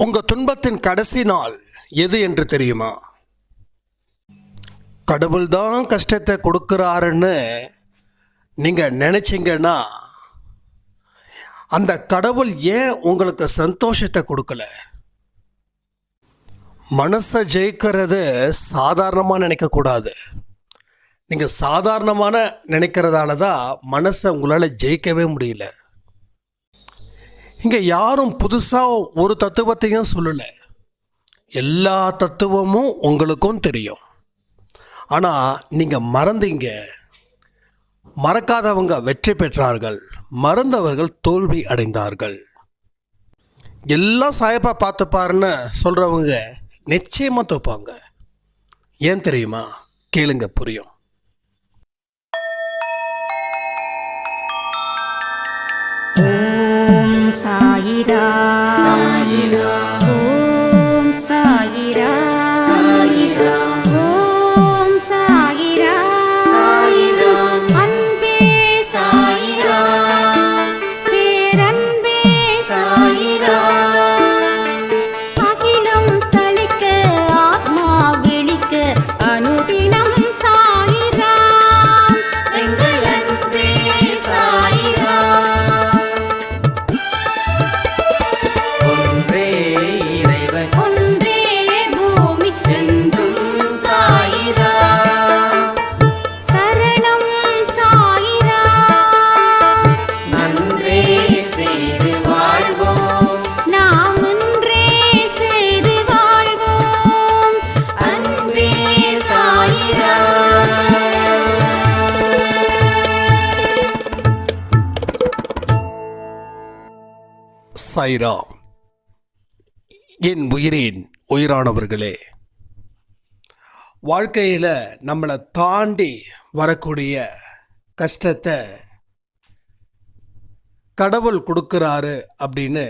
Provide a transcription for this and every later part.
உங்கள் துன்பத்தின் கடைசி நாள் எது என்று தெரியுமா? கடவுள் தான் கஷ்டத்தை கொடுக்குறாருன்னு நீங்கள் நினச்சிங்கன்னா அந்த கடவுள் ஏன் உங்களுக்கு சந்தோஷத்தை கொடுக்கல? மனசை ஜெயிக்கிறது சாதாரணமாக நினைக்கக்கூடாது நீங்கள் சாதாரணமான நினைக்கிறதால தான் மனசை உங்களால் ஜெயிக்கவே முடியல. இங்கே யாரும் புதுசாக ஒரு தத்துவத்தையும் சொல்லலை. எல்லா தத்துவமும் உங்களுக்கும் தெரியும். ஆனால் நீங்கள் மறந்தீங்க. மறக்காதவங்க வெற்றி பெற்றார்கள். மறந்தவர்கள் தோல்வி அடைந்தார்கள். எல்லாம் சாயப்பா பார்த்துப்பாருன்னு சொல்கிறவங்க நிச்சயமாக தோப்பாங்க. ஏன் தெரியுமா? கேளுங்க புரியும். சாயிரா சாய்ரா என் உயிரின் உயிரானவர்களே வாழ்க்கையில் நம்மளை தாண்டி வரக்கூடிய கஷ்டத்தை கடவுள் கொடுக்குறாரு அப்படின்னு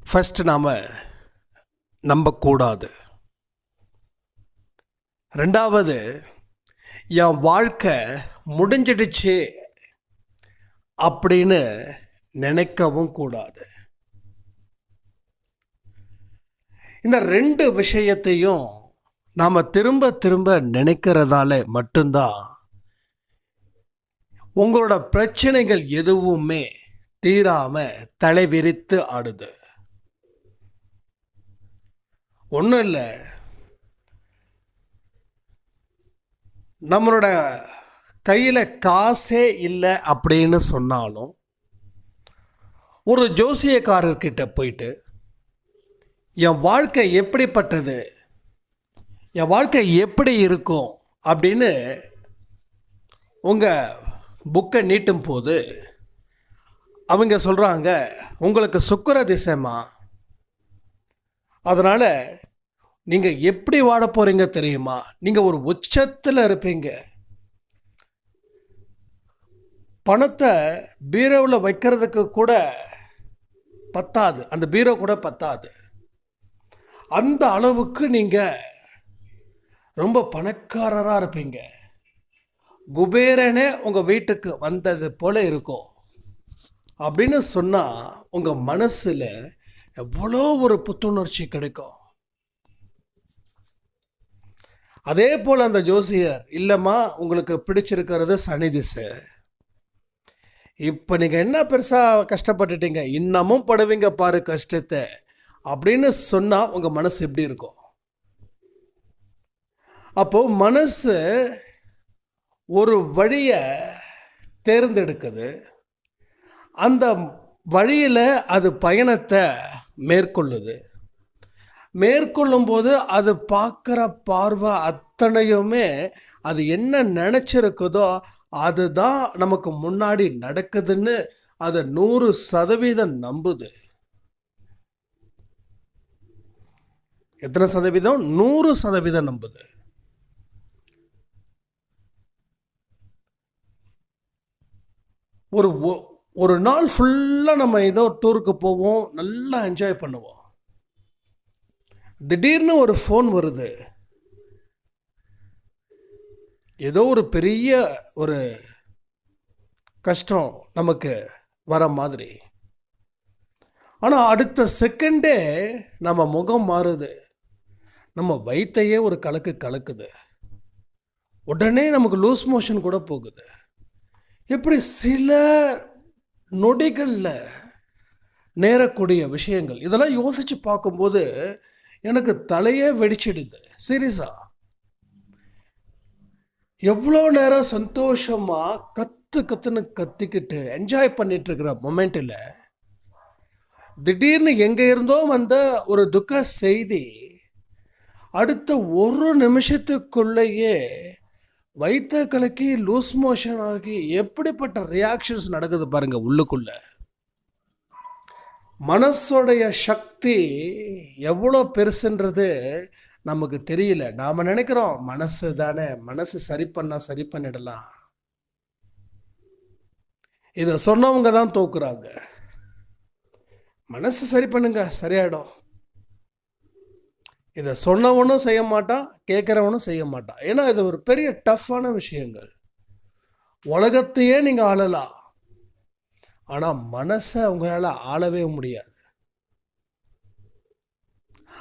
ஃபஸ்ட்டு நாம் நம்பக்கூடாது. ரெண்டாவது என் வாழ்க்கை முடிஞ்சிடுச்சு அப்படின்னு நினைக்கவும் கூடாது. இந்த ரெண்டு விஷயத்தையும் நாம் திரும்ப திரும்ப நினைக்கிறதால மட்டும்தான் உங்களோட பிரச்சனைகள் எதுவுமே தீராம தலைவிரித்து ஆடுது. ஒன்றும் இல்லை. நம்மளோட கையில் காசே இல்லை அப்படின்னு சொன்னாலும் ஒரு ஜோசியக்காரர்கிட்ட போயிட்டு என் வாழ்க்கை எப்படிப்பட்டது? என் வாழ்க்கை எப்படி இருக்கும்? அப்படின்னு உங்கள் புக்கை நீட்டும் போது அவங்க சொல்கிறாங்க உங்களுக்கு சுக்கர திசைமா அதனால் நீங்கள் எப்படி வாட போகிறீங்க தெரியுமா? நீங்கள் ஒரு உச்சத்தில் இருப்பீங்க. பணத்தை பீரோவில் வைக்கிறதுக்கு கூட பத்தாது. அந்த பீரோ கூட பத்தாது. அந்த அளவுக்கு நீங்கள் ரொம்ப பணக்காரராக இருப்பீங்க. குபேரனே உங்கள் வீட்டுக்கு வந்தது போல் இருக்கும். அப்படின்னு சொன்னால் உங்கள் மனசில் எவ்வளோ ஒரு புத்துணர்ச்சி கிடைக்கும். அதே போல் அந்த ஜோசியர் இல்லைம்மா உங்களுக்கு பிடிச்சிருக்கிறது சனி திசை. இப்போ நீங்கள் என்ன பெருசாக கஷ்டப்பட்டுட்டீங்க? இன்னமும் படுவீங்க பாரு கஷ்டத்தை. அப்படின்னு சொன்னால் உங்கள் மனசு எப்படி இருக்கும்? அப்போது மனசு ஒரு வழியை தேர்ந்தெடுக்குது. அந்த வழியில் அது பயணத்தை மேற்கொள்ளுது. மேற்கொள்ளும்போது அது பார்க்குற பார்வை அத்தனையுமே அது என்ன நினச்சிருக்குதோ அதுதான் நமக்கு முன்னாடி நடக்குதுன்னு அதை நூறு சதவீதம் நம்புது. எத்தனை சதவீதம்? நூறு சதவீதம் நம்புது. ஒரு ஒ- ஒரு நாள் ஃபுல்லாக நம்ம ஏதோ டூருக்கு போவோம் நல்லா என்ஜாய் பண்ணுவோம். திடீர்னு ஒரு ஃபோன் வருது. ஏதோ ஒரு பெரிய ஒரு கஷ்டம் நமக்கு வர மாதிரி. ஆனால் அடுத்த செகண்டே நம்ம முகம் மாறுது. நம்ம வயிற்றையே ஒரு கலக்கு கலக்குது. உடனே நமக்கு லூஸ் மோஷன் கூட போகுது. இப்படி சில நொடிகளில் நேரக்கூடிய விஷயங்கள் இதெல்லாம் யோசித்து பார்க்கும்போது எனக்கு தலையே வெடிச்சிடுது. சீரியஸாக எவ்வளோ நேரம் சந்தோஷமாக கத்து கற்றுன்னு கத்திக்கிட்டு என்ஜாய் பண்ணிகிட்ருக்கிற மொமெண்ட்டில் திடீர்னு எங்கே இருந்தோ வந்த ஒரு துக்க செய்தி அடுத்த ஒரு நிமிஷத்துக்குள்ளேயே வைத்த கலக்கி லூஸ் மோஷன் ஆகி எப்படிப்பட்ட ரியாக்ஷன்ஸ் நடக்குது பாருங்க உள்ளுக்குள்ள. மனசோடைய சக்தி எவ்வளோ பெருசுன்றது நமக்கு தெரியல. நாம் நினைக்கிறோம் மனசு தானே. மனசு சரி பண்ணால் சரி பண்ணிடலாம். இதை சொன்னவங்க தான் தோக்குறாங்க. மனசு சரி பண்ணுங்க சரியாயிடும். இதை சொன்னவனும் செய்ய மாட்டான் கேட்குறவனும் செய்ய மாட்டான். ஏன்னா இது ஒரு பெரிய டஃப்பான விஷயங்கள். உலகத்தையே நீங்கள் ஆளலாம். ஆனால் மனசை உங்களால் ஆளவே முடியாது.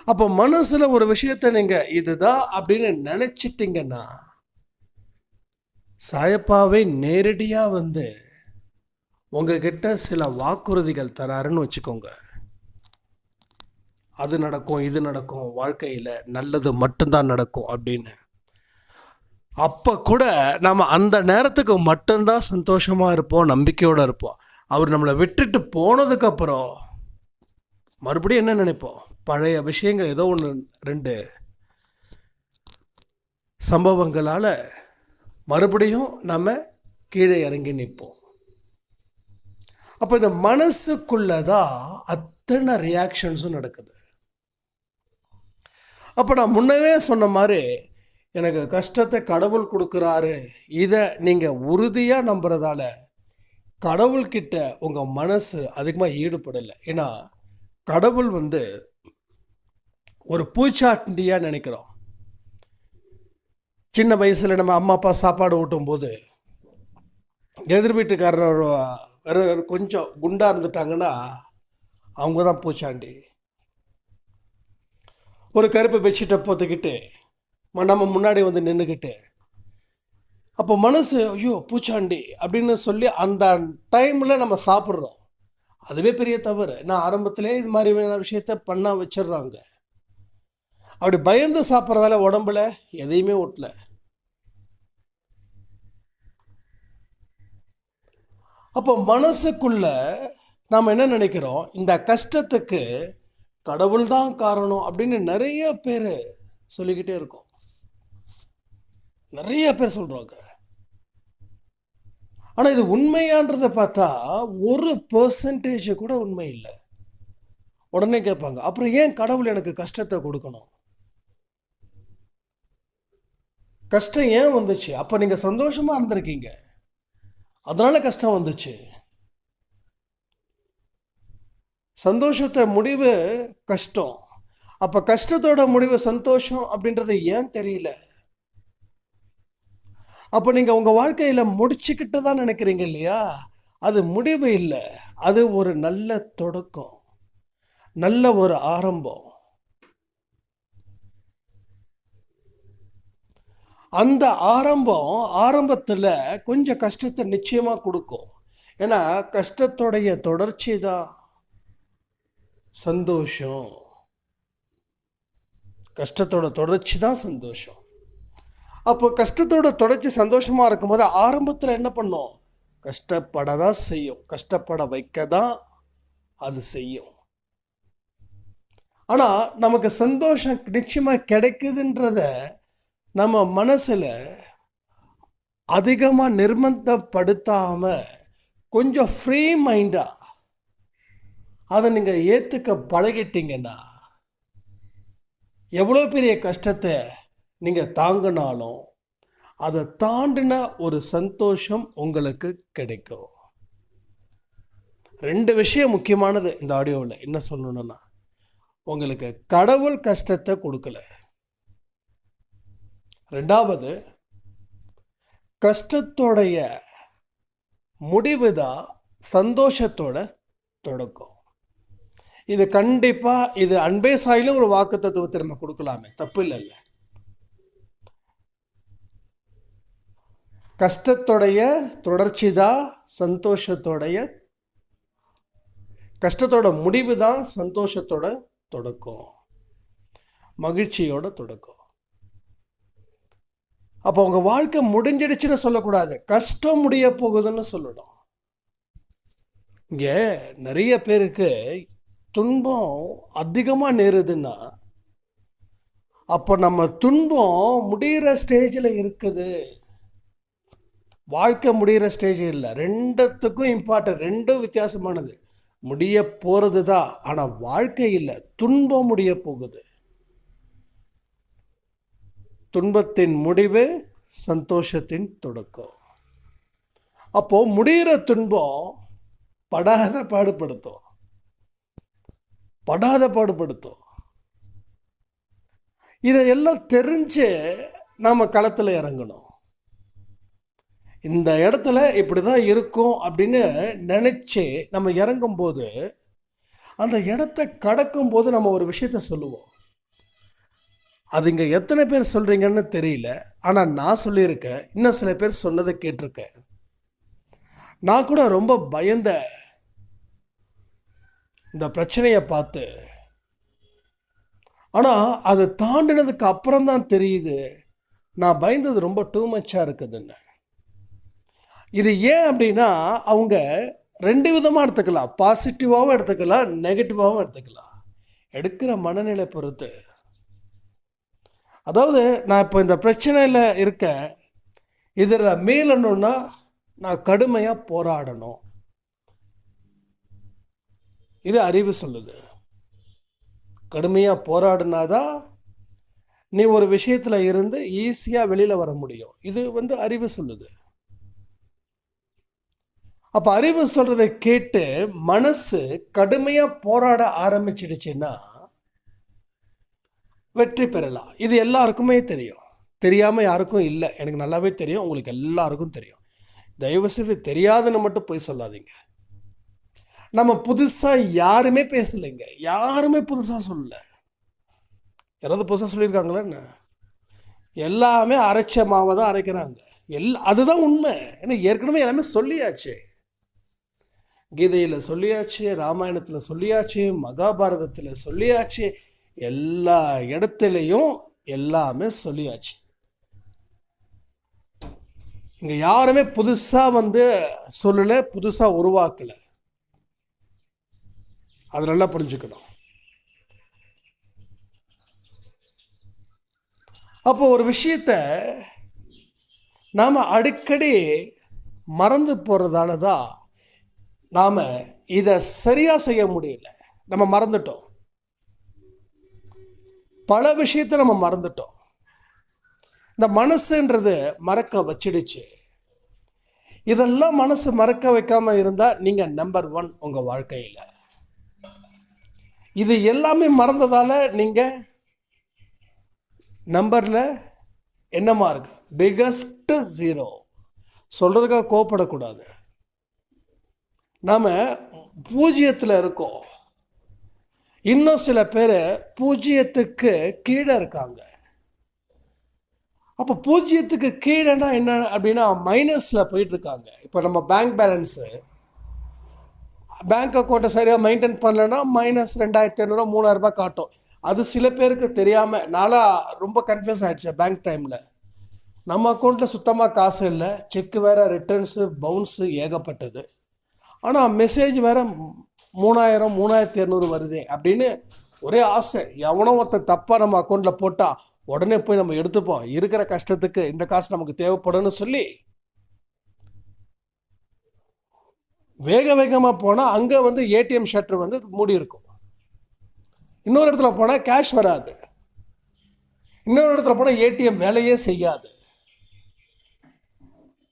அப்போ மனசில் ஒரு விஷயத்தை நீங்கள் இதுதான் அப்படின்னு நினச்சிட்டிங்கன்னா சாயப்பாவை நேரடியாக வந்து உங்ககிட்ட சில வாக்குறுதிகள் தராருன்னு வச்சுக்கோங்க. அது நடக்கும் இது நடக்கும் வாழ்க்கையில் நல்லது மட்டும்தான் நடக்கும் அப்படின்னு. அப்போ கூட நம்ம அந்த நேரத்துக்கு மட்டும்தான் சந்தோஷமாக இருப்போம் நம்பிக்கையோடு இருப்போம். அவர் நம்மளை விட்டுட்டு போனதுக்கப்புறம் மறுபடியும் என்ன நினைப்போம்? பழைய விஷயங்கள் ஏதோ ஒன்று ரெண்டு சம்பவங்களால் மறுபடியும் நம்ம கீழே இறங்கி நிற்போம். அப்போ இந்த மனசுக்குள்ளே தான் அத்தனை ரியாக்ஷன்ஸும் நடக்குது. அப்போ நான் முன்னவே சொன்ன மாதிரி எனக்கு கஷ்டத்தை கடவுள் கொடுக்குறாரு இதை நீங்கள் உறுதியாக நம்புறதால கடவுள்கிட்ட உங்கள் மனசு அதிகமாக ஈடுபடலை. ஏன்னா கடவுள் வந்து ஒரு பூச்சாண்டியாக நினைக்கிறோம். சின்ன வயசில் நம்ம அம்மா அப்பா சாப்பாடு ஊட்டும் போது எதிர் வீட்டுக்காரர் வேறு கொஞ்சம் குண்டாக இருந்துட்டாங்கன்னா அவங்க தான் பூச்சாண்டி. ஒரு கருப்பு பெட்ஷீட்டை போத்துக்கிட்டு நம்ம முன்னாடி வந்து நின்றுக்கிட்டு அப்போ மனசு ஐயோ பூச்சாண்டி அப்படின்னு சொல்லி அந்த டைமில் நம்ம சாப்பிட்றோம். அதுவே பெரிய தவறு. நான் ஆரம்பத்திலே இது மாதிரி விஷயத்த பண்ண வச்சிடுறாங்க. அப்படி பயந்து சாப்பிட்றதால உடம்புல எதையுமே ஒட்டல. அப்போ மனசுக்குள்ள நாம் என்ன நினைக்கிறோம்? இந்த கஷ்டத்துக்கு கடவுள் தான் காரணம் அப்படின்னு நிறைய பேர் சொல்லிக்கிட்டே இருக்கோம். நிறைய பேர் சொல்கிறாங்க ஆனால் இது உண்மையான்றதை பார்த்தா ஒரு பர்சன்டேஜ் கூட உண்மை இல்லை. உடனே கேட்பாங்க அப்புறம் ஏன் கடவுள் எனக்கு கஷ்டத்தை கொடுக்கணும்? கஷ்டம் ஏன் வந்துச்சு? அப்போ நீங்கள் சந்தோஷமாக இருந்திருக்கீங்க. அதனால் கஷ்டம் வந்துச்சு. சந்தோஷத்தை முடிவு கஷ்டம். அப்போ கஷ்டத்தோட முடிவு சந்தோஷம் அப்படின்றது ஏன் தெரியல? அப்போ நீங்கள் உங்கள் வாழ்க்கையில் முடிச்சுக்கிட்டு தான் நினைக்கிறீங்க இல்லையா? அது முடிவு இல்லை. அது ஒரு நல்ல தொடக்கம். நல்ல ஒரு ஆரம்பம். அந்த ஆரம்பம் ஆரம்பத்தில் கொஞ்சம் கஷ்டத்தை நிச்சயமாக கொடுக்கும். ஏன்னா கஷ்டத்துடைய தொடர்ச்சி தான். சந்தோஷம். கஷ்டத்தோட தொடர்ச்சி தான் சந்தோஷம். அப்போ கஷ்டத்தோட தொடர்ச்சி சந்தோஷமாக இருக்கும்போது ஆரம்பத்தில் என்ன பண்ணும்? கஷ்டப்பட தான் செய்யும். கஷ்டப்பட வைக்க தான் அது செய்யும். ஆனால் நமக்கு சந்தோஷம் நிச்சயமாக கிடைக்குதுன்றத நம்ம மனசில் அதிகமாக நிர்பந்தப்படுத்தாமல் கொஞ்சம் ஃப்ரீ மைண்டாக அதை நீங்கள் ஏற்றுக்க பழகிட்டீங்கன்னா எவ்வளோ பெரிய கஷ்டத்தை நீங்கள் தாங்கினாலும் அதை தாண்டின ஒரு சந்தோஷம் உங்களுக்கு கிடைக்கும். ரெண்டு விஷயம் முக்கியமானது இந்த ஆடியோவில் என்ன சொல்லணுன்னா உங்களுக்கு கடவுள் கஷ்டத்தை கொடுக்கல. ரெண்டாவது கஷ்டத்தோடைய முடிவு தான் சந்தோஷத்தோட தொடக்கம். இது கண்டிப்பாக இது அன்பே சாயிலும் ஒரு வாக்கு தத்துவத்தை நம்ம கொடுக்கலாமே தப்பு இல்லைல்ல கஷ்டத்தோடைய தொடர்ச்சி தான் சந்தோஷத்தோடைய கஷ்டத்தோட முடிவு தான் சந்தோஷத்தோட தொடக்கம். மகிழ்ச்சியோட தொடக்கம். அப்போ உங்கள் வாழ்க்கை முடிஞ்சிடுச்சுன்னு சொல்லக்கூடாது. கஷ்டம் முடிய போகுதுன்னு சொல்லணும். இங்கே நிறைய பேருக்கு துன்பம் அதிகமாக நேருதுன்னா அப்போ நம்ம துன்பம் முடிகிற ஸ்டேஜில் இருக்குது. வாழ்க்கை முடிகிற ஸ்டேஜ் இல்லை. ரெண்டுத்துக்கும் இம்பார்ட்டன்ட் ரெண்டும் வித்தியாசமானது. முடிய போகிறது தான் ஆனால் வாழ்க்கை இல்லை. துன்பம் முடிய போகுது. துன்பத்தின் முடிவு சந்தோஷத்தின் தொடக்கம். அப்போது முடிகிற துன்பம் படாத பாடுபடுத்தும். படாத பாடுபடுத்தும். இதையெல்லாம் தெரிஞ்சு நாம் களத்தில் இறங்கணும். இந்த இடத்துல இப்படி தான் இருக்கும் அப்படின்னு நினச்சி நம்ம இறங்கும்போது அந்த இடத்த கடக்கும்போது நம்ம ஒரு விஷயத்த சொல்லுவோம். அது இங்கே எத்தனை பேர் சொல்கிறீங்கன்னு தெரியல. ஆனால் நான் சொல்லியிருக்கேன். இன்னும் சில பேர் சொன்னதை கேட்டிருக்கேன். நான் கூட ரொம்ப பயந்த இந்த பிரச்சனையை பார்த்து. ஆனால் அதை தாண்டினதுக்கு அப்புறம் தான் தெரியுது. நான் பயந்தது ரொம்ப டூ மச்சாக இருக்குதுன்னு. இது ஏன் அப்படின்னா அவங்க ரெண்டு விதமாக எடுத்துக்கலாம். பாசிட்டிவாகவும் எடுத்துக்கலாம் நெகட்டிவாகவும் எடுத்துக்கலாம். எடுக்கிற மனநிலை பொறுத்து. அதாவது நான் இப்போ இந்த பிரச்சனையில் இருக்க இதில் மீளணும்னா நான் கடுமையாக போராடணும். இது அறிவு சொல்லுது. கடுமையாக போராடினாதான் நீ ஒரு விஷயத்தில் இருந்து ஈஸியாக வெளியில் வர முடியும். இது வந்து அறிவு சொல்லுது. அப்போ அறிவு சொல்கிறத கேட்டு மனசு கடுமையாக போராட ஆரம்பிச்சிடுச்சுன்னா வெற்றி பெறலாம். இது எல்லாருக்குமே தெரியும். தெரியாமல் யாருக்கும் இல்லை. எனக்கு நல்லாவே தெரியும். உங்களுக்கு எல்லாருக்கும் தெரியும். தயவுசெய்து தெரியாதுன்னு மட்டும் போய் சொல்லாதீங்க. நம்ம புதுசாக யாருமே பேசலைங்க. யாருமே புதுசாக சொல்லல. யாராவது புதுசாக சொல்லியிருக்காங்களா என்ன? எல்லாமே அரைச்ச மாவை தான் அரைக்கிறாங்க. எல்லா அதுதான் உண்மை. ஏன்னா ஏற்கனவே எல்லாமே சொல்லியாச்சு. கீதையில் சொல்லியாச்சு ராமாயணத்தில் சொல்லியாச்சு மகாபாரதத்தில் சொல்லியாச்சு. எல்லா இடத்துலையும் எல்லாமே சொல்லியாச்சு. இங்கே யாருமே புதுசாக வந்து சொல்லலை புதுசாக உருவாக்கலை. அது நல்லா புரிஞ்சுக்கணும். அப்போ ஒரு விஷயத்த நாம் அடிக்கடி மறந்து போகிறதால தான் நாம் இதை சரியாக செய்ய முடியல. நம்ம மறந்துட்டோம். பல விஷயத்தை நம்ம மறந்துட்டோம். இந்த மனசுன்றது மறக்க வச்சிடுச்சு. இதெல்லாம் மனசு மறக்க வைக்காம இருந்தால் நீங்கள் நம்பர் ஒன் உங்கள் வாழ்க்கையில். இது எல்லாமே மறந்ததால் நீங்கள் நம்பரில் என்னமா இருக்கு பிகஸ்ட் ஜீரோ சொல்கிறதுக்காக கோப்படக்கூடாது நாம் பூஜ்ஜியத்தில் இருக்கோம். இன்னும் சில பேர் பூஜ்ஜியத்துக்கு கீழே இருக்காங்க. அப்போ பூஜ்ஜியத்துக்கு கீழேனா என்ன அப்படின்னா மைனஸில் போயிட்டுருக்காங்க இப்போ நம்ம பேங்க் பேலன்ஸு பேங்க் அக்கௌண்ட்டை சரியாக மெயின்டைன் பண்ணலைன்னா மைனஸ் ரெண்டாயிரத்தி ஐநூறுரூவா மூணாயிரரூபா காட்டும். அது சில பேருக்கு தெரியாமல் நாளாக ரொம்ப கன்ஃபியூஸ் ஆகிடுச்சு பேங்க் டைமில் நம்ம அக்கௌண்ட்டில் சுத்தமாக காசு இல்லை செக்கு வேறு ரிட்டர்ன்ஸு பவுன்ஸு ஏகப்பட்டது. ஆனால் மெசேஜ் வேறு மூணாயிரம் மூணாயிரத்தி இரநூறு வருதே அப்படின்னு ஒரே ஆசை. எவனோ ஒருத்தன் தப்பாக நம்ம அக்கௌண்ட்டில் போட்டால் உடனே போய் நம்ம எடுத்துப்போம். இருக்கிற கஷ்டத்துக்கு இந்த காசு நமக்கு தேவைப்படும்னு சொல்லி வேக வேகமாக போனால் அங்கே வந்து ஏடிஎம் ஷட்டர் வந்து மூடி இருக்கும். இன்னொரு இடத்துல போனால் கேஷ் வராது. இன்னொரு இடத்துல போனால் ஏடிஎம் வேலையே செய்யாது.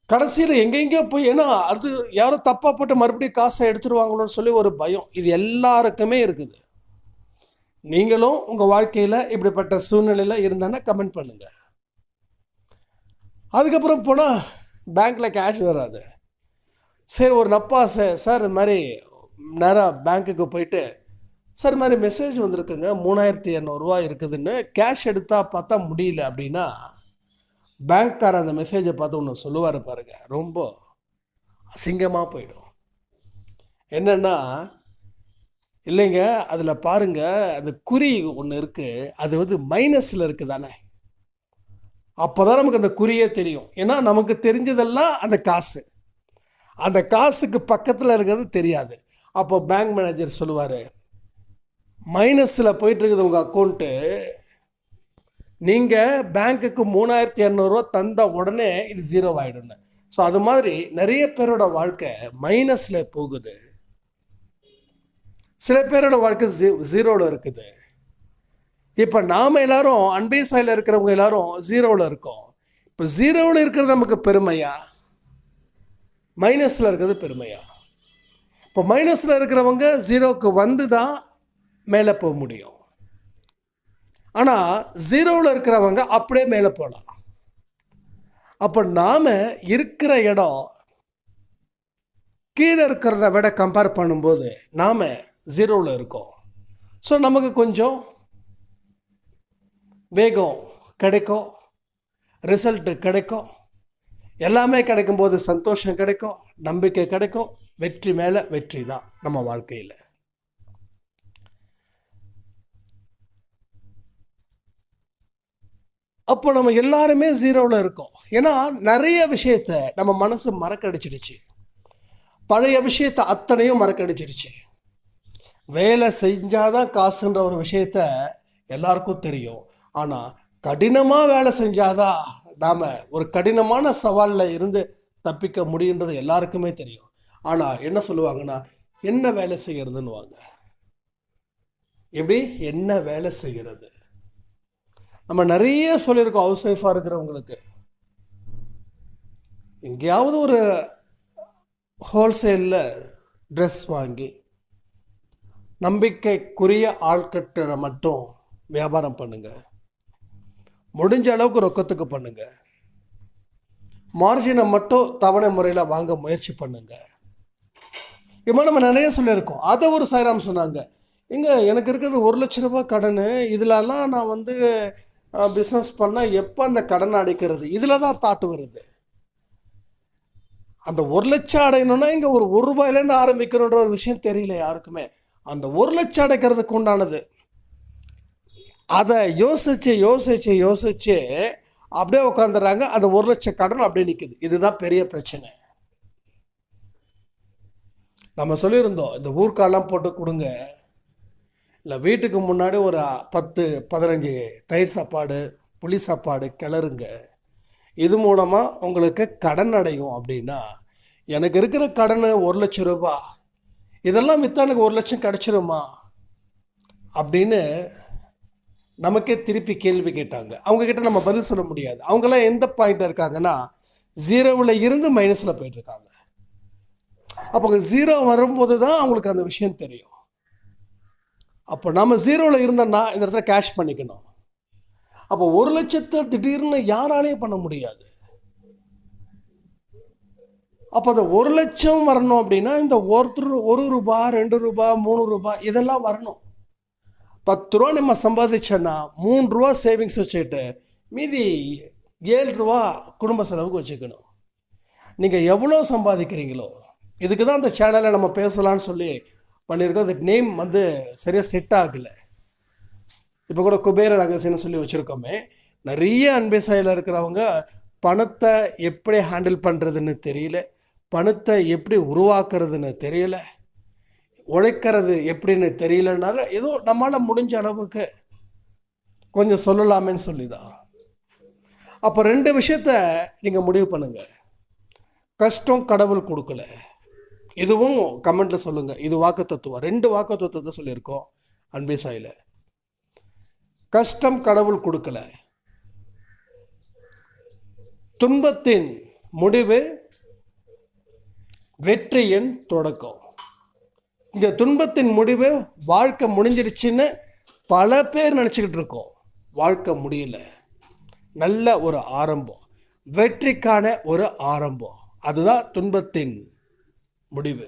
கடைசியில் எங்கெங்கேயோ போய் ஏன்னா அடுத்து யாரும் தப்பாக போட்டு மறுபடியும் காசை எடுத்துருவாங்களோன்னு சொல்லி ஒரு பயம். இது எல்லாருக்குமே இருக்குது. நீங்களும் உங்கள் வாழ்க்கையில் இப்படிப்பட்ட சூழ்நிலையில் இருந்தான்னா கமெண்ட் பண்ணுங்கள் அதுக்கப்புறம் போனால் பேங்க்கில் கேஷ் வராது. சரி ஒரு நப்பாசை சார் இந்த மாதிரி நேராக பேங்க்குக்கு போயிட்டு சார் இது மாதிரி மெசேஜ் வந்திருக்குங்க மூணாயிரத்தி இரநூறுவா இருக்குதுன்னு கேஷ் எடுத்தால் பார்த்தா முடியல அப்படின்னா பேங்க்கார அந்த மெசேஜை பார்த்து ஒன்று சொல்லுவார் பாருங்க. ரொம்ப அசிங்கமாக போயிடும். என்னென்னா இல்லைங்க அதில் பாருங்க அந்த குறி ஒன்று இருக்குது அது வந்து மைனஸில் இருக்குது தானே. அப்போ தான் நமக்கு அந்த குறியே தெரியும். ஏன்னா நமக்கு தெரிஞ்சதெல்லாம் அந்த காசு. அந்த காசுக்கு பக்கத்தில் இருக்கிறது தெரியாது. அப்போ பேங்க் மேனேஜர் சொல்லுவார் மைனஸில் போயிட்டுருக்குது உங்கள் அக்கௌண்ட்டு நீங்கள் பேங்க்குக்கு மூணாயிரத்தி இரநூறுவா தந்த உடனே இது ஜீரோ ஆகிடும்னு ஸோ அது மாதிரி நிறைய பேரோட வாழ்க்கை மைனஸில் போகுது. சில பேரோட வாழ்க்கை ஜீ ஜீரோவில் இருக்குது. இப்போ நாம் எல்லாரும் அன்பே சாயில் இருக்கிறவங்க எல்லாரும் ஜீரோவில் இருக்கோம். இப்போ ஜீரோவில் இருக்கிறது நமக்கு பெருமையா? மைனஸில் இருக்கிறது பெருமையா? இப்போ மைனஸில் இருக்கிறவங்க ஜீரோவுக்கு வந்து தான் மேலே போக முடியும். ஆனால் ஜீரோவில் இருக்கிறவங்க அப்படியே மேலே போகலாம் அப்போ நாம் இருக்கிற இடம் கீழே இருக்கிறத விட கம்பேர் பண்ணும்போது நாம் ஜீரோவில் இருக்கோம். ஸோ நமக்கு கொஞ்சம் வேகம் கிடைக்கும் ரிசல்ட்டு கிடைக்கும். எல்லாமே கிடைக்கும்போது சந்தோஷம் கிடைக்கும் நம்பிக்கை கிடைக்கும் வெற்றி மேலே வெற்றி தான் நம்ம வாழ்க்கையில். அப்போ நம்ம எல்லாருமே ஜீரோவில் இருக்கோம். ஏன்னா நிறைய விஷயத்த நம்ம மனசு மறக்கடிச்சிடுச்சு. பழைய விஷயத்த அத்தனையும் மறக்கடிச்சிடுச்சு. வேலை செஞ்சாதான் காசுன்ற ஒரு விஷயத்த எல்லாருக்கும் தெரியும். ஆனால் கடினமாக வேலை செஞ்சாதான் நாம் ஒரு கடினமான சவாலில் இருந்து தப்பிக்க முடியுன்றது எல்லாருக்குமே தெரியும். ஆனால் என்ன சொல்லுவாங்கன்னா என்ன வேலை செய்கிறதுன்னுவாங்க எப்படி? என்ன வேலை செய்கிறது நம்ம நிறைய சொல்லியிருக்கோம் ஹவுஸ் ஒய்ஃபாக இருக்கிறவங்களுக்கு. எங்கேயாவது ஒரு ஹோல்சேலில் ட்ரெஸ் வாங்கி நம்பிக்கைக்குரிய ஆட்கட்ட மட்டும் வியாபாரம் பண்ணுங்கள் முடிஞ்ச அளவுக்கு ரொக்கத்துக்கு பண்ணுங்கள் மார்ஜினை மட்டும் தவணை முறையில் வாங்க முயற்சி பண்ணுங்கள் இப்போ நம்ம நிறைய சொல்லியிருக்கோம். அதை ஒரு சாய்ராம் சொன்னாங்க. இங்கே எனக்கு இருக்கிறது ஒரு லட்ச ரூபாய் கடன் இதிலலாம் நான் வந்து பிஸ்னஸ் பண்ணால் எப்போ அந்த கடன் அடைக்கிறது? இதில் தான் தாட்டு வருது. அந்த ஒரு லட்சம் அடையணும்னா இங்கே ஒரு ஒரு ரூபாயிலேருந்து ஆரம்பிக்கணுன்ற ஒரு விஷயம் தெரியல யாருக்குமே. அந்த ஒரு லட்சம் அடைக்கிறதுக்கு உண்டானது. அதை யோசிச்சு யோசிச்சு யோசிச்சு அப்படியே உட்காந்துடுறாங்க அந்த ஒரு லட்சம் கடன் அப்படியே நிற்குது இதுதான் பெரிய பிரச்சனை. நம்ம சொல்லியிருந்தோம் இந்த ஊர்க்காலாம் போட்டு கொடுங்க. இல்லை வீட்டுக்கு முன்னாடி ஒரு பத்து பதினஞ்சு தயிர் சாப்பாடு புளி சாப்பாடு கிளறுங்க. இது மூலமாக உங்களுக்கு கடன் அடையும் அப்படின்னா எனக்கு இருக்கிற கடன் ஒரு லட்சம் ரூபா இதெல்லாம் விற்றா எனக்கு ஒரு லட்சம் கிடச்சிருமா? அப்படின்னு நமக்கே திருப்பி கேள்வி கேட்டாங்க. அவங்கக்கிட்ட நம்ம பதில் சொல்ல முடியாது. அவங்களாம் எந்த பாயிண்ட்டில் இருக்காங்கன்னா ஜீரோவில் இருந்து மைனஸில் போயிட்டுருக்காங்க அப்போ ஜீரோ வரும்போது தான் அவங்களுக்கு அந்த விஷயம் தெரியும். அப்போ நம்ம ஜீரோவில் இருந்தோன்னா இந்த இடத்துல கேஷ் பண்ணிக்கணும். அப்போ ஒரு லட்சத்தை திடீர்னு யாராலையும் பண்ண முடியாது. அப்போ அந்த ஒரு லட்சம் வரணும் அப்படின்னா இந்த ஒருத்தர் ஒரு ரூபா ரெண்டு ரூபா மூணு ரூபா இதெல்லாம் வரணும். பத்து ரூபா நம்ம சம்பாதிச்சோன்னா மூணு ரூபா சேவிங்ஸ் வச்சுக்கிட்டு மீதி ஏழு ரூபா குடும்ப செலவுக்கு வச்சுக்கணும். நீங்கள் எவ்வளோ சம்பாதிக்கிறீங்களோ இதுக்கு தான் அந்த சேனலை நம்ம பேசலான்னு சொல்லி பண்ணியிருக்கோம். அந்த நேம் வந்து சரியாக செட் ஆகலை. இப்போ கூட குபேர ரகசியம்னு சொல்லி வச்சுருக்கோமே. நிறைய அன்பே சாயில் இருக்கிறவங்க பணத்தை எப்படி ஹேண்டில் பண்ணுறதுன்னு தெரியல. பணத்தை எப்படி உருவாக்குறதுன்னு தெரியல. உழைக்கிறது எப்படின்னு தெரியலனால ஏதோ நம்மளால் முடிஞ்ச அளவுக்கு கொஞ்சம் சொல்லலாமேன்னு சொல்லி தான் அப்போ ரெண்டு விஷயத்த நீங்கள் முடிவு பண்ணுங்கள் கஷ்டம் கடவுள் கொடுக்கல. இதுவும் கமெண்ட்டில் சொல்லுங்கள் இது வாக்கு தத்துவம் ரெண்டு வாக்கு தத்துவத்தை சொல்லியிருக்கோம் அன்பிசாயில் கஷ்டம் கடவுள் கொடுக்கல. துன்பத்தின் முடிவு வெற்றியின் தொடக்கம். இங்கே துன்பத்தின் முடிவு வாழ்க்கை முடிஞ்சிடுச்சுன்னு பல பேர் நினச்சிக்கிட்டு இருக்கோம். வாழ்க்கை முடியல. நல்ல ஒரு ஆரம்பம். வெற்றிக்கான ஒரு ஆரம்பம். அதுதான் துன்பத்தின் முடிவு.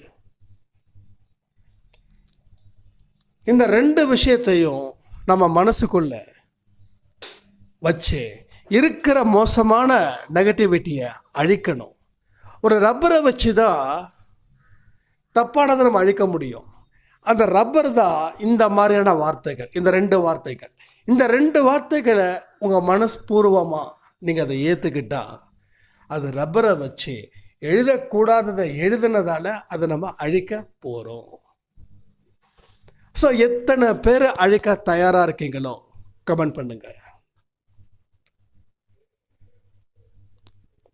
இந்த ரெண்டு விஷயத்தையும் நம்ம மனசுக்குள்ள வச்சு இருக்கிற மோசமான நெகட்டிவிட்டியை அழிக்கணும். ஒரு ரப்பரை வச்சு தான் தப்பானதை நம்ம அழிக்க முடியும். அந்த ரப்பர் தான் இந்த மாதிரியான வார்த்தைகள் இந்த ரெண்டு வார்த்தைகள். இந்த ரெண்டு வார்த்தைகளை உங்கள் மனஸ்பூர்வமாக நீங்கள் அதை ஏற்றுக்கிட்டா அது ரப்பரை வச்சு எழுதக்கூடாததை எழுதுனதால அதை நம்ம அழிக்க போகிறோம் ஸோ எத்தனை பேர் அழிக்க தயாராக இருக்கீங்களோ? கமெண்ட் பண்ணுங்க.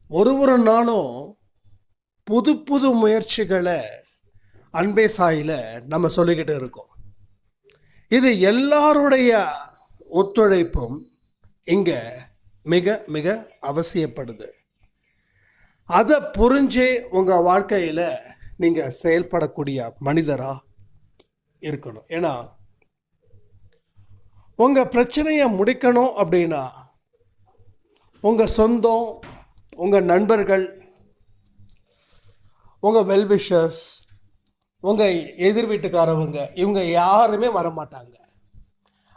ஒரு ஒரு நாளும் புது புது முயற்சிகளை அன்பே சாயில் நம்ம சொல்லிக்கிட்டு இருக்கோம். இது எல்லாருடைய ஒத்துழைப்பும் இங்கே மிக மிக அவசியப்படுது. அதை புரிஞ்சு உங்கள் வாழ்க்கையில் நீங்கள் செயல்படக்கூடிய மனிதராக இருக்கணும். ஏன்னா உங்கள் பிரச்சனையை முடிக்கணும் அப்படின்னா உங்கள் சொந்தம் உங்கள் நண்பர்கள் உங்கள் வெல்விஷர்ஸ் உங்கள் எதிர் வீட்டுக்காரவங்க இவங்க யாருமே வர மாட்டாங்க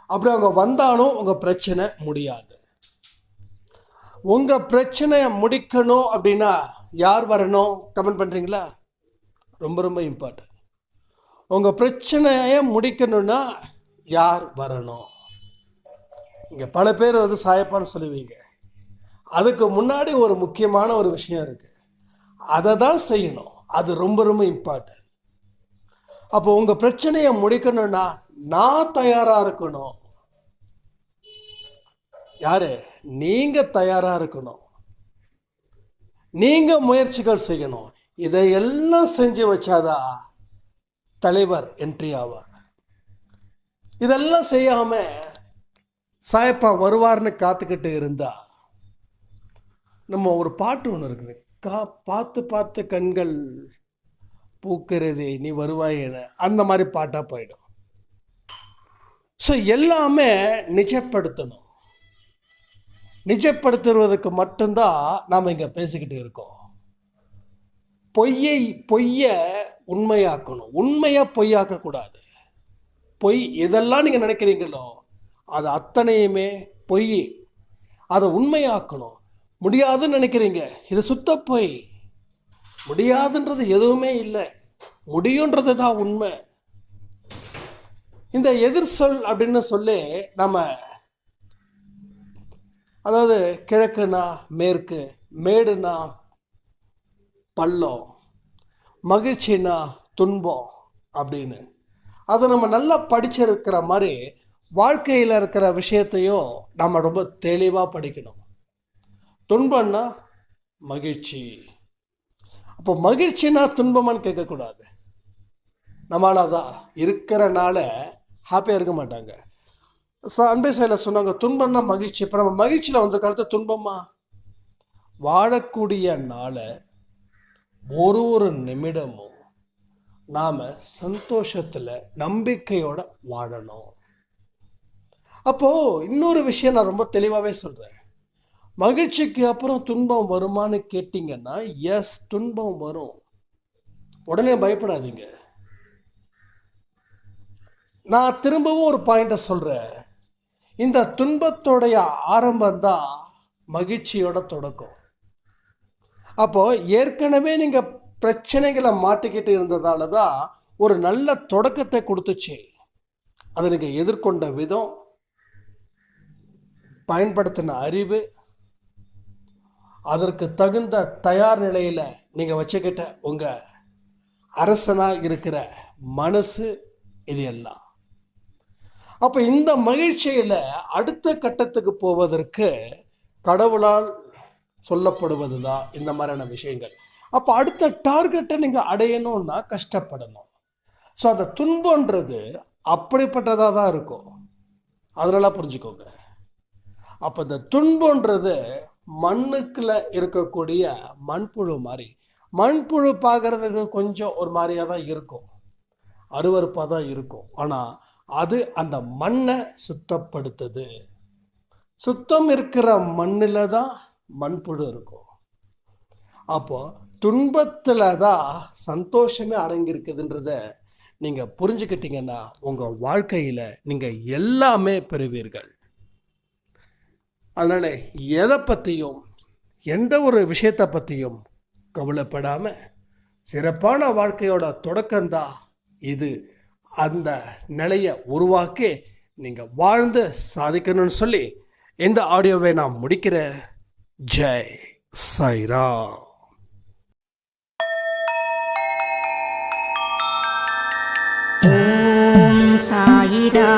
அப்படி அவங்க வந்தாலும் உங்கள் பிரச்சனை முடியாது. உங்கள் பிரச்சனையை முடிக்கணும் அப்படின்னா யார் வரணும்? கமெண்ட் பண்ணுறீங்களா ரொம்ப ரொம்ப இம்பார்ட்டன்ட் உங்கள் பிரச்சனையை முடிக்கணும்னா யார் வரணும்? இங்கே பல பேர் வந்து சாயப்பான்னு சொல்லுவீங்க. அதுக்கு முன்னாடி ஒரு முக்கியமான ஒரு விஷயம் இருக்குது அதை தான் செய்யணும். அது ரொம்ப ரொம்ப இம்பார்ட்டன்ட் அப்போ உங்கள் பிரச்சனையை முடிக்கணும்னா நான் தயாராக இருக்கணும். யாரு? நீங்கள் தயாராக இருக்கணும். நீங்கள் முயற்சிகள் செய்யணும். இதையெல்லாம் செஞ்சு வச்சாதான் தலைவர் என்ட்ரி ஆவார். இதெல்லாம் செய்யாமல் சாயப்பா வருவார்னு காத்துக்கிட்டு இருந்தா நம்ம ஒரு பாட்டு ஒன்று இருக்குது. கா பார்த்து பார்த்து கண்கள் பூக்கிறதே நீ வருவாய் என. அந்த மாதிரி பாட்டாக போயிடும். ஸோ எல்லாமே நிஜப்படுத்தணும். நிஜப்படுத்துவதற்கு மட்டும்தான் நாம் இங்கே பேசிக்கிட்டு இருக்கோம். பொய்யை பொய்யை உண்மையாக்கணும். உண்மையாக பொய்யாக்கக்கூடாது பொய் எதெல்லாம் நீங்கள் நினைக்கிறீங்களோ அது அத்தனையுமே பொய். அதை உண்மையாக்கணும். முடியாதுன்னு நினைக்கிறீங்க. இது சுத்த பொய். முடியாதுன்றது எதுவுமே இல்லை. முடியுன்றது தான் உண்மை. இந்த எதிர் சொல் அப்படின்னு சொல்லி நம்ம அதாவது கிழக்குனா மேற்கு மேடுனா பள்ளம் மகிழ்ச்சினா துன்பம் அப்படின்னு. அதை நம்ம நல்லா படிச்சிருக்கிற மாதிரி வாழ்க்கையில் இருக்கிற விஷயத்தையும் நம்ம ரொம்ப தெளிவாக படிக்கணும். துன்பம்னா மகிழ்ச்சி. அப்போ மகிழ்ச்சினா துன்பம்னு கேட்கக்கூடாது. நம்மளால தான் இருக்கிறனால ஹாப்பியாக இருக்க மாட்டாங்க. அன்பே சைடில் சொன்னாங்க துன்பம்னா மகிழ்ச்சி. இப்போ நம்ம மகிழ்ச்சியில் வந்த கருத்து துன்பமா? வாழக்கூடிய நாளை ஒரு ஒரு நிமிடமும் நாம் சந்தோஷத்தில் நம்பிக்கையோட வாழணும். அப்போது இன்னொரு விஷயம் நான் ரொம்ப தெளிவாகவே சொல்கிறேன் மகிழ்ச்சிக்கு அப்புறம் துன்பம் வருமான்னு கேட்டிங்கன்னா எஸ் துன்பம் வரும். உடனே பயப்படாதீங்க. நான் திரும்பவும் ஒரு பாயிண்ட்டை சொல்கிறேன் இந்த துன்பத்தோடைய ஆரம்பம் தான் மகிழ்ச்சியோட தொடக்கம். அப்போ ஏற்கனவே நீங்கள் பிரச்சனைகளை மாட்டிக்கிட்டு இருந்ததால தான் ஒரு நல்ல தொடக்கத்தை கொடுத்துச்சு. அதை நீங்கள் எதிர்கொண்ட விதம் பயன்படுத்தின அறிவு அதற்கு தகுந்த தயார் நிலையில் நீங்கள் வச்சுக்கிட்ட உங்கள் அரசனாக இருக்கிற மனசு இது எல்லாம். அப்போ இந்த மகிழ்ச்சியில் அடுத்த கட்டத்துக்கு போவதற்கு கடவுளால் சொல்லப்படுவது தான் இந்த மாதிரியான விஷயங்கள். அப்போ அடுத்த டார்கெட்டை நீங்கள் அடையணும்னா கஷ்டப்படணும். ஸோ அந்த துன்பன்றது அப்படிப்பட்டதாக தான் இருக்கும். அதனால புரிஞ்சுக்கோங்க. அப்போ இந்த துன்பன்றது மண்ணுக்குள்ள இருக்கக்கூடிய மண்புழு மாதிரி. மண்புழு பார்க்குறதுக்கு கொஞ்சம் ஒரு மாதிரியாக தான் இருக்கும். அருவருப்பாக தான் இருக்கும். ஆனால் அது அந்த மண்ணை சுத்தப்படுத்துது. சுத்தம் இருக்கிற மண்ணில் தான் மண்புழு இருக்கும். அப்போ துன்பத்தில் தான் சந்தோஷமே அடங்கியிருக்குதுன்றத நீங்கள் புரிஞ்சுக்கிட்டீங்கன்னா உங்கள் வாழ்க்கையில் நீங்கள் எல்லாமே பெறுவீர்கள். அதனால் எதை பற்றியும் எந்த ஒரு விஷயத்தை பற்றியும் கவலைப்படாமல் சிறப்பான வாழ்க்கையோட தொடக்கம்தான் இது அந்த நிலையை உருவாக்கி நீங்கள் வாழ்ந்து சாதிக்கணும்னு சொல்லி இந்த ஆடியோவை நான் முடிக்கிறேன் ஜெய் சைரா ஓம் சாயிரா